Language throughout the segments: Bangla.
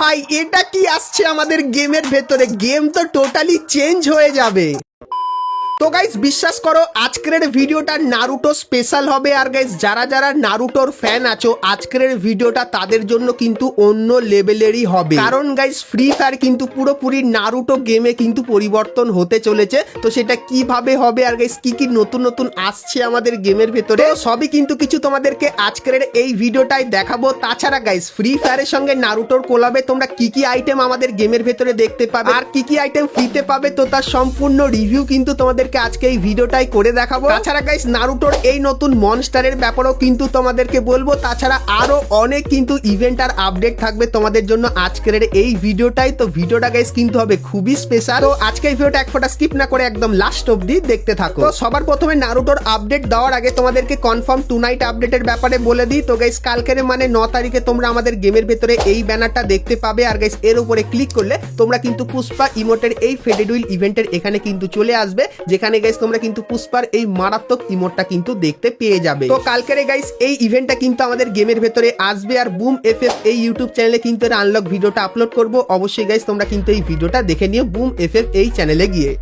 ভাই এটা কি আসছে আমাদের গেমের ভেতরে? গেম তো টোটালি চেঞ্জ হয়ে যাবে। তো গাইস বিশ্বাস করো, আজকের ভিডিওটা নারুটো স্পেশাল হবে। আর গাইস যারা যারা নারুটোর ফ্যান আছো, আজকের ভিডিওটা তাদের জন্য কিন্তু অন্য লেভেলেরই হবে। কারণ গাইস ফ্রি ফায়ার কিন্তু পুরোপুরি নারুটো গেমে কিন্তু পরিবর্তন হতে চলেছে। তো সেটা কীভাবে হবে? আর গাইস কি কি নতুন নতুন আসছে আমাদের গেমের ভেতরে? সবই কিন্তু কিছু তোমাদেরকে আজকের এই ভিডিওটাই দেখাবো। তাছাড়া গাইস ফ্রি ফায়ারের সঙ্গে নারুটোর কোলাবে তোমরা কি কি আইটেম আমাদের গেমের ভেতরে দেখতে পাবে? আর কি কি আইটেম ফ্রিতে পাবে? তো তার সম্পূর্ণ রিভিউ কিন্তু তোমাদেরকে আজকে এই ভিডিওটাই করে দেখাবো। তাছাড়া গাইস নারুটোর এই নতুন মনস্টারের ব্যাপারেও কিন্তু তোমাদেরকে বলব। তাছাড়া আরও অনেক কিন্তু ইভেন্ট আর আপডেট থাকবে তোমাদের জন্য আজকের এই ভিডিওটাই। তো ভিডিওটা গাইস কিন্তু হবে খুবই স্পেশাল তো আজকে এই ভিডিওটা এক ফোটা স্কিপ না করে একদম লাস্ট অবধি দেখতে থাকো। তো সবার প্রথমে নারুটোর আপডেট দেওয়ার আগে তোমাদেরকে কনফার্ম টু নাইট আপডেটের ব্যাপারে বলে দিই। তো গাইস কালকের মানে ন তারিখে তোমরা আমাদের গেমের ভেতরে এই ব্যানারটা দেখতে পাবে। আর গাইস এর উপরে ক্লিক করলে তোমরা কিন্তু পুষ্পা ইমোটের এই ফেডেডুইল ইভেন্টের এখানে কিন্তু চলে আসবে। যেখানে গাইস তোমরা কিন্তু পুষ্পার এই মারাত্মক ইমোটটা কিন্তু দেখতে পেয়ে যাবে। তো কালকের গাইস এই ইভেন্টটা কিন্তু আমাদের গেমের ভেতরে আসবে আর বুম এফ এই ইউটিউব চ্যানেলে কিন্তু আনলক ভিডিওটা আপলোড করব। অবশ্যই গাইস তোমরা কিন্তু এই ভিডিওটা দেখে নিও বুম এফ এফ এই চ্যানেলে গিয়ে।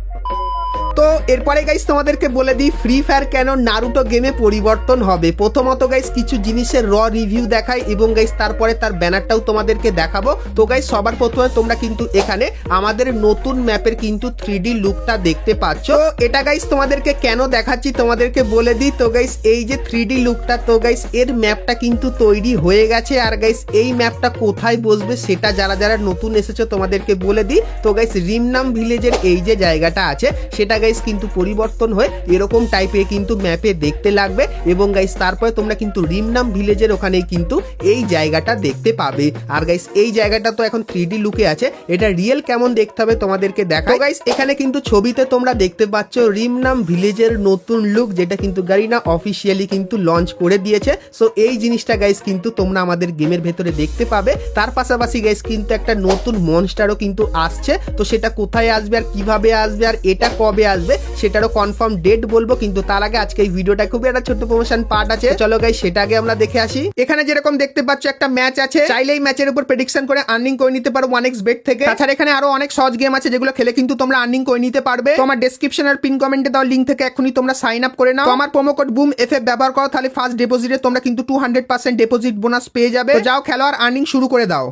তো এরপরে গাইস তোমাদেরকে বলে দিই ফ্রি ফায়ার কেন নারুটো গেমে পরিবর্তন হবে? প্রথমত গাইস কিছু জিনিসের র রিভিউ দেখাই এবং গাইস তারপরে তার ব্যানারটাও তোমাদেরকে দেখাবো। তো গাইস সবার প্রথমে তোমরা কিন্তু এখানে আমাদের নতুন ম্যাপের কিন্তু থ্রি লুকটা দেখতে পাচ্ছ। এটা গাইস তোমাদেরকে কেন দেখাচ্ছি তোমাদেরকে বলে দিই। তো গাইস এই যে থ্রি লুকটা তো গাইস এর ম্যাপটা কিন্তু তৈরি হয়ে গেছে। আর গাইস এই ম্যাপটা কোথায় বসবে সেটা যারা যারা নতুন এসেছ তোমাদেরকে বলে দিই। তো গাইস রিমনাম ভিলেজের এই যে জায়গাটা আছে, সেটা কিন্তু পরিবর্তন হয়ে। এরকম টাইপের কিন্তু ম্যাপে দেখতে লাগবে। এবং গাইস তারপরে তোমরা কিন্তু রিমনাম ভিলেজের ওখানেই কিন্তু এই জায়গাটা দেখতে পাবে। আর গাইস এই জায়গাটা তো এখন থ্রি লুকে আছে। এটা রিয়েল কেমন দেখতে হবে তোমাদেরকে দেখা গাইস এখানে কিন্তু ছবিতে তোমরা দেখতে পাচ্ছ রিমনাম ভিলেজের নতুন লুক যেটা কিন্তু গারিনা অফিসিয়ালি কিন্তু লঞ্চ করে দিয়েছে। সো এই জিনিসটা গাইস কিন্তু তোমরা আমাদের গেমের ভেতরে দেখতে পাবে। তার পাশাপাশি গাইস কিন্তু একটা নতুন মনস্টারও কিন্তু আসছে। তো সেটা কোথায় আসবে আর কীভাবে আসবে আর এটা কবে আসবে সেটারও কনফার্ম ডেট বলব, কিন্তু তার আগে আজকে এই ভিডিওটা খুবই একটা ছোট্ট প্রমোশন পার্ট আছে। চলো গাইস সেটা আগে আমরা দেখে আসি। এখানে যেরকম দেখতে পাচ্ছ, একটা ম্যাচ আছে। চাইলে এই ম্যাচের উপর প্রেডিকশন করে আর্নিং করে নিতে পারো ওয়ান এক্স বেট থেকে। তাছাড়া এখানে আরও অনেক সহজ গেম আছে, যেগুলো খেলে কিন্তু তোমরা আর্নিং করে নিতে পারবে। তো আমার ডেসক্রিপশন আর পিন কমেন্টে দেওয়া লিঙ্ক থেকে এখনই তোমরা সাইন আপ করে নাও। আমার প্রোমো কোড বুম এফ ব্যবহার করো, তাহলে ফার্স্ট ডিপোজিটে তোমরা কিন্তু two hundred percent deposit bonus পেয়ে যাবে। যাও খেলোয়াড় আর্নিং শুরু করে দাও।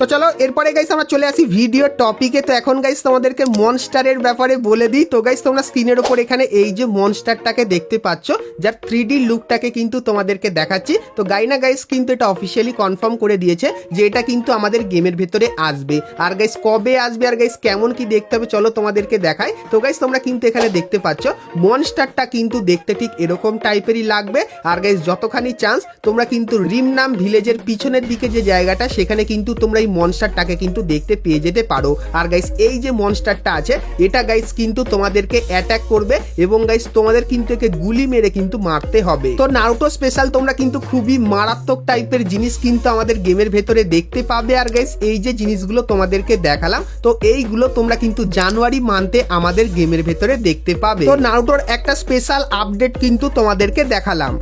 তো চলো, এরপরে গাইস আমরা চলে আসি ভিডিও টপিকে তো এখন গাইস তোমাদেরকে মনস্টারের ব্যাপারে বলে দিই। তো গাইস তোমরা স্ক্রিনের ওপর এখানে এই যে মনস্টারটাকে দেখতে পাচ্ছ, যার থ্রি লুকটাকে কিন্তু তোমাদেরকে দেখাচ্ছি। তো গাইনা গাইস কিন্তু এটা অফিসিয়ালি কনফার্ম করে দিয়েছে যে এটা কিন্তু আমাদের গেমের ভেতরে আসবে। আর গাইস কবে আসবে আর গাইস কেমন কি দেখতে হবে, চলো তোমাদেরকে দেখাই। তো গাইস তোমরা কিন্তু এখানে দেখতে পাচ্ছ মনস্টারটা কিন্তু দেখতে ঠিক এরকম টাইপেরই লাগবে। আর গাইস যতখানি চান্স তোমরা কিন্তু রিমনাম ভিলেজের পিছনের দিকে যে জায়গাটা, সেখানে কিন্তু তোমরা এই মনস্টারটাকে কিন্তু দেখতে পেয়ে যেতে পারো। আর গাইস এই যে মনস্টারটা আছে, এটা গাইস কিন্তু তোমাদেরকে অ্যাটাক করবে এবং গাইস তোমাদের কিন্তু একে গুলি মেরে কিন্তু মারতে হবে। তো নারুটো স্পেশাল তোমরা কিন্তু খুবই মারাত্মক টাইপের জিনিস কিন্তু আমাদের গেমের ভেতরে দেখতে পাবে। আর গাইস এই যে জিনিসগুলো তোমাদেরকে দেখালাম, তো এইগুলো তোমরা কিন্তু জানুয়ারি মান্থে আমাদের গেমের ভেতরে দেখতে পাবে। তো নারুটোর একটা স্পেশাল আপডেট কিন্তু তোমাদেরকে দেখালাম।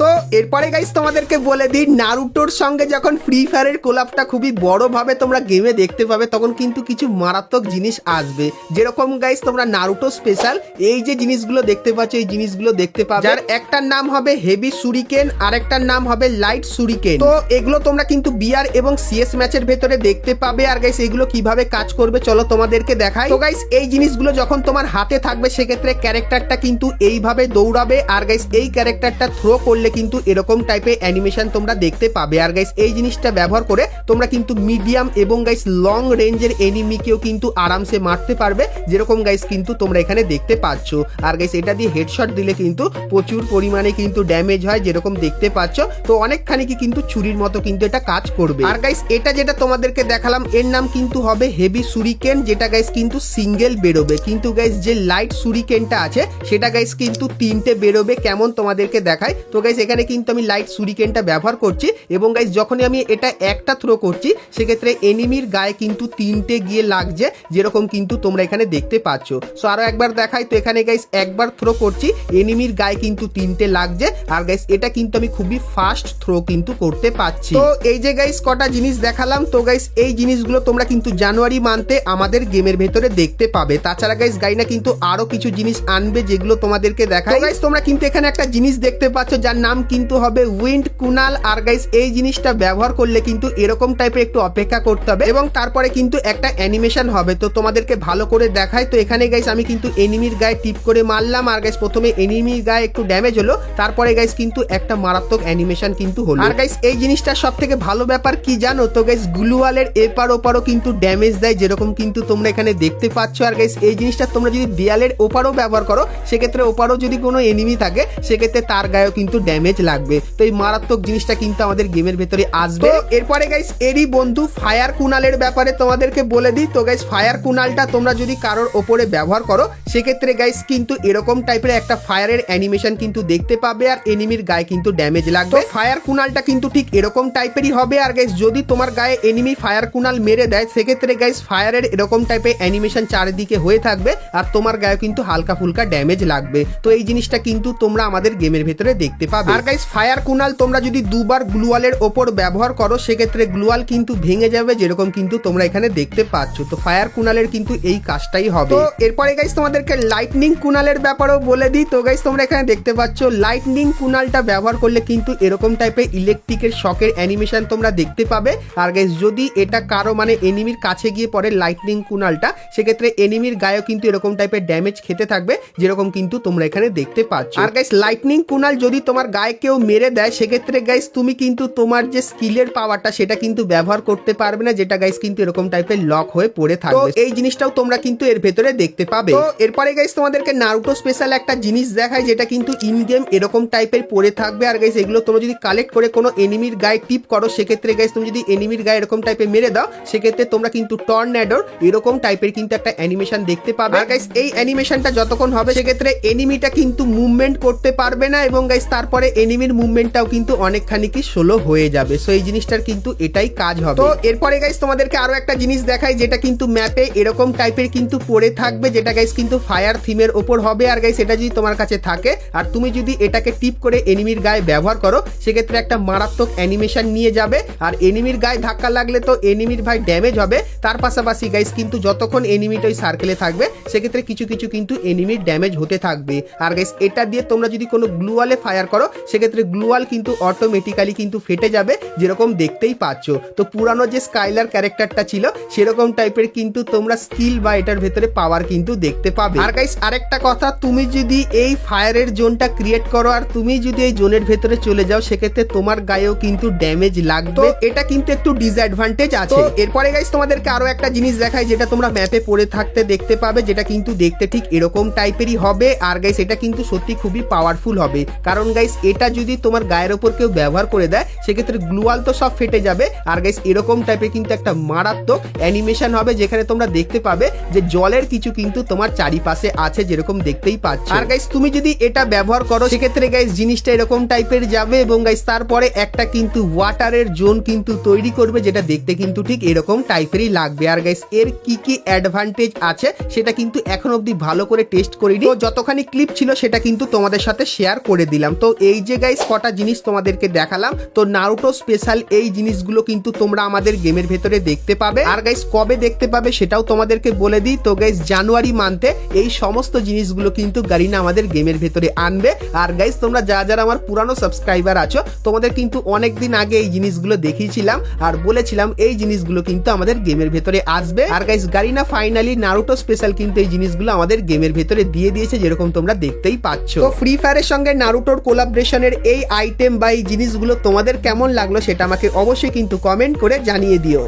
তো এরপরে গাইস তোমাদেরকে বলে দিই নারুটোর সঙ্গে যখন ফ্রি ফায়ারের কোলাপটা খুবই বড়ভাবে তোমরা গেমে দেখতে পাবে তখন কিন্তু কিছু মারাত্মক জিনিস আসবে। যেরকম গাইস তোমরা নারুটো স্পেশাল এই যে জিনিসগুলো দেখতে পাচ্ছ এই জিনিসগুলো দেখতে পাবে। যার একটার নাম হবে হেভি সুরিকেন আর একটার নাম হবে লাইট সুরিকেন তো এগুলো তোমরা কিন্তু বিআর এবং সিএস ম্যাচের ভেতরে দেখতে পাবে। আর গাইস এগুলো কীভাবে কাজ করবে চলো তোমাদেরকে দেখাই। তো গাইস এই জিনিসগুলো যখন তোমার হাতে থাকবে সেক্ষেত্রে ক্যারেক্টারটা কিন্তু এইভাবে দৌড়াবে। আর গাইস এই ক্যারেক্টারটা থ্রো করলে কিন্তু এরকম টাইপের অ্যানিমেশন তোমরা দেখতে পাবে। আর গাইস এই জিনিসটা ব্যবহার করে তোমরা কিন্তু মিডিয়াম এবং গাইস লং রেঞ্জের এনিমিকেও কিন্তু আরামসে মারতে পারবে। যেরকম গাইস কিন্তু তোমরা এখানে দেখতে পাচ্ছ। আর গাইস এটা দিয়ে হেডশট দিলে কিন্তু প্রচুর পরিমাণে কিন্তু ড্যামেজ হয়, যেরকম দেখতে পাচ্ছ। তো অনেকখানি কি কিন্তু ছুরির মতো কিন্তু এটা কাজ করবে। আর গাইস এটা যেটা তোমাদেরকে দেখালাম, এর নাম কিন্তু হবে হেভি সুরিকেন যেটা গাইস কিন্তু সিঙ্গেল বেরোবে। কিন্তু গাইস যে লাইট সুরিকেনটা আছে, সেটা গাইস কিন্তু তিনটে বেরোবে, কেমন তোমাদেরকে দেখায়। তো গাইস গাইস এখানে কিন্তু আমি লাইট সুরিকেনটা ব্যবহার করছি এবং গাইস যখনই আমি এটা একটা থ্রো করছি, সেক্ষেত্রে এনিমির গায়ে কিন্তু তিনটে গিয়ে লাগছে, যেরকম কিন্তু তোমরা এখানে দেখতে পাচ্ছ। সো আরও একবার দেখাই, তো এখানে গাইস একবার থ্রো করছি এনিমির গায়ে কিন্তু তিনটে লাগছে, আর গাইস এটা কিন্তু আমি খুবই ফাস্ট থ্রো কিন্তু করতে পারছি তো এই যে গাইস কটা জিনিস দেখালাম, তো গাইস এই জিনিসগুলো তোমরা কিন্তু জানুয়ারি মান্থে আমাদের গেমের ভেতরে দেখতে পাবে। তাছাড়া গাইস গাইনা কিন্তু আরও কিছু জিনিস আনবে যেগুলো তোমাদেরকে দেখায় গাইস তোমরা কিন্তু এখানে একটা জিনিস দেখতে পাচ্ছ, যার নাম কিন্তু হবে উইন্ড, কুনাল। আর গাইস এই জিনিসটা ব্যবহার করলে কিন্তু এরকম টাইপের একটু অপেক্ষা করতে হবে। এবং তারপরে কিন্তু একটা অ্যানিমেশন হবে। তো তোমাদেরকে ভালো করে দেখায় তো এখানে গাইস আমি কিন্তু এনিমির গায়ে টিপ করে মারলাম। আর গাইস প্রথমে এনিমির গায়ে একটু ড্যামেজ হলো। তারপরে গাইস কিন্তু একটা মারাত্মক অ্যানিমেশন কিন্তু হলো। আর গাইস এই জিনিসটা সব থেকে ভালো ব্যাপার কি জানো তো গাইস গ্লুয়ালের এপার ওপারও কিন্তু ড্যামেজ দেয়, যেরকম কিন্তু তোমরা এখানে দেখতে পাচ্ছ। আর গাইস এই জিনিসটা তোমরা যদি দেয়ালের ওপারও ব্যবহার করো, সেক্ষেত্রে ওপারও যদি কোনো এনিমি থাকে, সেক্ষেত্রে তার গায়েও কিন্তু ড্যামেজ লাগবে। তো এই মারাত্মক জিনিসটা কিন্তু আমাদের গেমের ভেতরে আসবে। এরপরে গাইস এরই বন্ধু ফায়ার কুনালের ব্যাপারে তোমাদেরকে বলে দিই। তো গাইস ফায়ার কুনালটা তোমরা যদি কারোর ওপরে ব্যবহার করো সেক্ষেত্রে গাইস কিন্তু এরকম টাইপের একটা ফায়ারের অ্যানিমেশন কিন্তু দেখতে পাবে আর এনিমির গায়ে কিন্তু ড্যামেজ লাগবে। ফায়ার কুনালটা কিন্তু ঠিক এরকম টাইপেরই হবে আর গাইস যদি তোমার গায়ে এনিমি ফায়ার কুনাল মেরে দেয় সেক্ষেত্রে গাইস ফায়ারের এরকম টাইপের অ্যানিমেশন চারিদিকে হয়ে থাকবে আর তোমার গায়ে কিন্তু হালকা ফুলকা ড্যামেজ লাগবে। তো এই জিনিসটা কিন্তু তোমরা আমাদের গেমের ভেতরে দেখতে পাবে। আর গাইস ফায়ার কুনাল তোমরা যদি দুবার গ্লুয়ালের ওপর ব্যবহার করো সেক্ষেত্রে গ্লুয়াল কিন্তু ভেঙে যাবে যেরকম কিন্তু তোমরা এখানে দেখতে পাচ্ছ। তো ফায়ার কুনালের কিন্তু এই কাজটাই হবে। তো এরপরে গাইস তোমাদেরকে লাইটনিং কুনালের ব্যাপারেও বলে দিই। তো গাইস তোমরা এখানে দেখতে পাচ্ছ লাইটনিং কুনালটা ব্যবহার করলে কিন্তু এরকম টাইপের ইলেকট্রিকের শকের অ্যানিমেশন তোমরা দেখতে পাবে। আর গাইস যদি এটা কারও মানে এনিমির কাছে গিয়ে পড়ে লাইটনিং কুনালটা সেক্ষেত্রে এনিমির গায়েও কিন্তু এরকম টাইপের ড্যামেজ খেতে থাকবে যেরকম কিন্তু তোমরা এখানে দেখতে পাচ্ছ। আর গাইস লাইটনিং কুনাল যদি তোমার গায়ে কেউ মেরে দেয় সেক্ষেত্রে গাইস তুমি কিন্তু তোমার যে স্কিলের পাওয়ারটা সেটা কিন্তু ব্যবহার করতে পারবে না যেটা গাইস কিন্তু এরকম টাইপের লক হয়ে পড়ে থাকবে। এই জিনিসটাও তোমরা কিন্তু এর ভেতরে দেখতে পাবে। তো এরপরে গাইস তোমাদেরকে নারুটো স্পেশাল একটা জিনিস দেখায় যেটা কিন্তু ইন গেম এরকম টাইপের পড়ে থাকবে। আর গাইস এগুলো তোমরা যদি কালেক্ট করে কোনো এনিমির গায়ে টিপ করো সেক্ষেত্রে গাইস তুমি যদি এনিমির গায়ে এরকম টাইপের মেরে দাও সেক্ষেত্রে তোমরা কিন্তু টর্নেডোর এরকম টাইপের কিন্তু একটা অ্যানিমেশন দেখতে পাবে। আর গাইস এই অ্যানিমেশনটা যতক্ষণ হবে সেক্ষেত্রে এনিমিটা কিন্তু মুভমেন্ট করতে পারবে না এবং গাইস তারপরে এনিমির মুভমেন্টটাও কিন্তু অনেকখানি কি স্লো হয়ে যাবে। সো এই জিনিসটার কিন্তু এটাই কাজ হবে। তো এরপরে গাইস তোমাদেরকে আরও একটা জিনিস দেখাই, যেটা কিন্তু ম্যাপে এরকম টাইপের কিন্তু পড়ে থাকবে, যেটা গাইস কিন্তু ফায়ার থিমের ওপর হবে। আর গাইস এটা যদি তোমার কাছে থাকে, আর তুমি যদি এটাকে টিপ করে এনিমির গায়ে ব্যবহার করো, সেক্ষেত্রে একটা মারাত্মক অ্যানিমেশন নিয়ে যাবে। আর এনিমির গায়ে ধাক্কা লাগলে তো এনিমির ভাই ড্যামেজ হবে। তার পাশাপাশি গাইস কিন্তু যতক্ষণ এনিমিটা ওই সার্কেলে থাকবে, সেক্ষেত্রে কিছু কিছু কিন্তু এনিমির ড্যামেজ হতে থাকবে। আর গাইস এটা দিয়ে তোমরা যদি কোনো গ্লুয়ালে ফায়ার করো সেক্ষেত্রে গ্লুয়াল কিন্তু অটোমেটিক্যালি কিন্তু ফেটে যাবে যেরকম দেখতেই পাচ্ছ। তো পুরানো যে স্কাইলার ক্যারেক্টারটা ছিল সেরকম টাইপের কিন্তু তোমরা স্কিল বা এটার ভেতরে পাওয়ার কিন্তু দেখতে পাবে। আর গাইস আরেকটা কথা তুমি যদি এই ফায়ারের জোনটা ক্রিয়েট করো আর তুমি যদি এই জোনের ভেতরে চলে যাও সেক্ষেত্রে তোমার গায়েও কিন্তু ড্যামেজ লাগবে। এটা কিন্তু একটু ডিসঅ্যাডভান্টেজ আছে। এরপরে গাইস তোমাদেরকে আরও একটা জিনিস দেখায় যেটা তোমরা ম্যাপে পড়ে থাকতে দেখতে পাবে যেটা কিন্তু দেখতে ঠিক এরকম টাইপেরই হবে। আর গাইস এটা কিন্তু সত্যি খুবই পাওয়ারফুল হবে। কারণ গাইস এটা যদি তোমার গায়ের ওপর কেউ ব্যবহার করে দেয়, সেক্ষেত্রে গ্লুয়াল তো সব ফেটে যাবে। আর গাইস এরকম টাইপের কিন্তু একটা মারাত্মক অ্যানিমেশন হবে যেখানে তোমরা দেখতে পাবে যে জলের কিছু কিন্তু তোমার চারিপাশে আছে যেরকম দেখতেই পাচ্ছ। আর গাইস তুমি যদি এটা ব্যবহার করো, সেক্ষেত্রে গাইস জিনিসটা এরকম টাইপের যাবে এবং গাইস তারপরে একটা কিন্তু ওয়াটারের জোন কিন্তু তৈরি করবে যেটা দেখতে কিন্তু ঠিক এরকম টাইপেরই লাগবে। আর গাইস এর কি কি অ্যাডভান্টেজ আছে, সেটা কিন্তু এখন অবধি ভালো করে টেস্ট করিনি। তো যতখানি ক্লিপ ছিল, সেটা কিন্তু তোমাদের সাথে শেয়ার করে দিলাম। তো এই যে গাইস কটা জিনিস তোমাদেরকে দেখালাম, তো নারুটো স্পেশাল এই জিনিসগুলো কিন্তু তোমরা আমাদের গেমের ভেতরে দেখতে পাবে। আর গাইস কবে দেখতে পাবে সেটাও তোমাদেরকে বলে দিই। তো গাইস জানুয়ারি মান্থে এই সমস্ত জিনিসগুলো কিন্তু গারিনা আমাদের গেমের ভেতরে আনবে। আর গাইস তোমরা যারা যারা আমার পুরানো সাবস্ক্রাইবার আছো, তোমাদের কিন্তু অনেক দিন আগে এই জিনিসগুলো দেখিয়েছিলাম। আর বলেছিলাম এই জিনিসগুলো কিন্তু আমাদের গেমের ভেতরে আসবে। আর guys Garena finally Naruto special কিন্তু এই জিনিসগুলো আমাদের গেমের ভেতরে দিয়ে দিয়েছে, যেরকম তোমরা দেখতেই পাচ্ছ। তো ফ্রি ফায়ারের সঙ্গে নারুটোর কোলাবরেশনের এই আইটেম বা এই জিনিসগুলো তোমাদের কেমন লাগল সেটা আমাকে অবশ্যই কিন্তু কমেন্ট করে জানিয়ে দিও।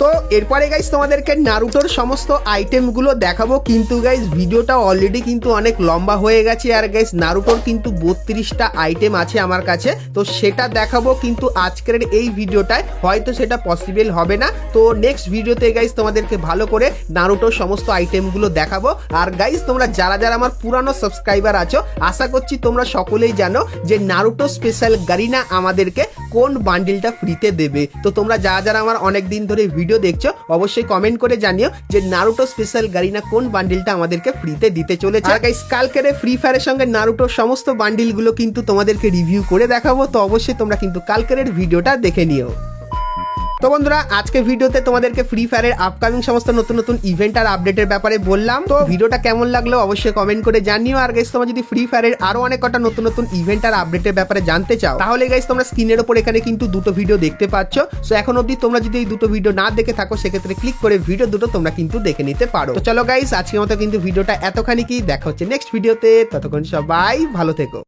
তো এরপরে গাইস তোমাদেরকে নারুটোর সমস্ত আইটেমগুলো দেখাবো। কিন্তু গাইস ভিডিওটা অলরেডি কিন্তু অনেক লম্বা হয়ে গেছে। আর গাইস নারুটোর কিন্তু বত্রিশটা আইটেম আছে আমার কাছে। তো সেটা দেখাবো কিন্তু আজকের এই ভিডিওটায় হয়তো সেটা পসিবল হবে না। তো নেক্সট ভিডিওতে গাইস তোমাদেরকে ভালো করে নারুটোর সমস্ত আইটেমগুলো দেখাবো। আর গাইস তোমরা যারা যারা আমার পুরানো সাবস্ক্রাইবার আছো, আশা করছি তোমরা সকলেই জানো যে নারুটো স্পেশাল গারিনা আমাদেরকে কোন বান্ডিলটা ফ্রিতে দেবে। তো তোমরা যারা যারা আমার অনেক দিন ধরে ভিডিও দেখছ, অবশ্যই কমেন্ট করে জানিও যে নারুটো স্পেশাল গারিনা কোন বান্ডিলটা আমাদেরকে ফ্রিতে দিতে চলেছে। আর গাইস কালকের ফ্রি ফায়ারের সঙ্গে নারুটোর সমস্ত বান্ডিলগুলো কিন্তু তোমাদেরকে রিভিউ করে দেখাবো, তো অবশ্যই তোমরা কিন্তু কালকের ভিডিওটা দেখে নিও। তো বন্ধুরা আজকে ভিডিওতে তোমাদেরকে ফ্রি ফায়ারের আপকামিং সমস্ত নতুন নতুন ইভেন্ট আর আপডেটের ব্যাপারে বললাম। তো ভিডিওটা কেমন লাগল অবশ্যই কমেন্ট করে জানিও। আর গাইস তোমরা যদি ফ্রি ফায়ারের আরও অনেক কটা নতুন নতুন ইভেন্ট আর আপডেটের ব্যাপারে জানতে চাও, তাহলে গাইস তোমরা স্ক্রিনের ওপর এখানে কিন্তু দুটো ভিডিও দেখতে পাচ্ছ। সো এখন অবধি তোমরা যদি এই দুটো ভিডিও না দেখে থাকো, সেক্ষেত্রে ক্লিক করে ভিডিও দুটো তোমরা কিন্তু দেখে নিতে পারো। তো চলো গাইস আজকের মতো কিন্তু ভিডিওটা এতখানি কি, দেখা হচ্ছে নেক্সট ভিডিওতে ততক্ষণ সবাই ভালো থেকো।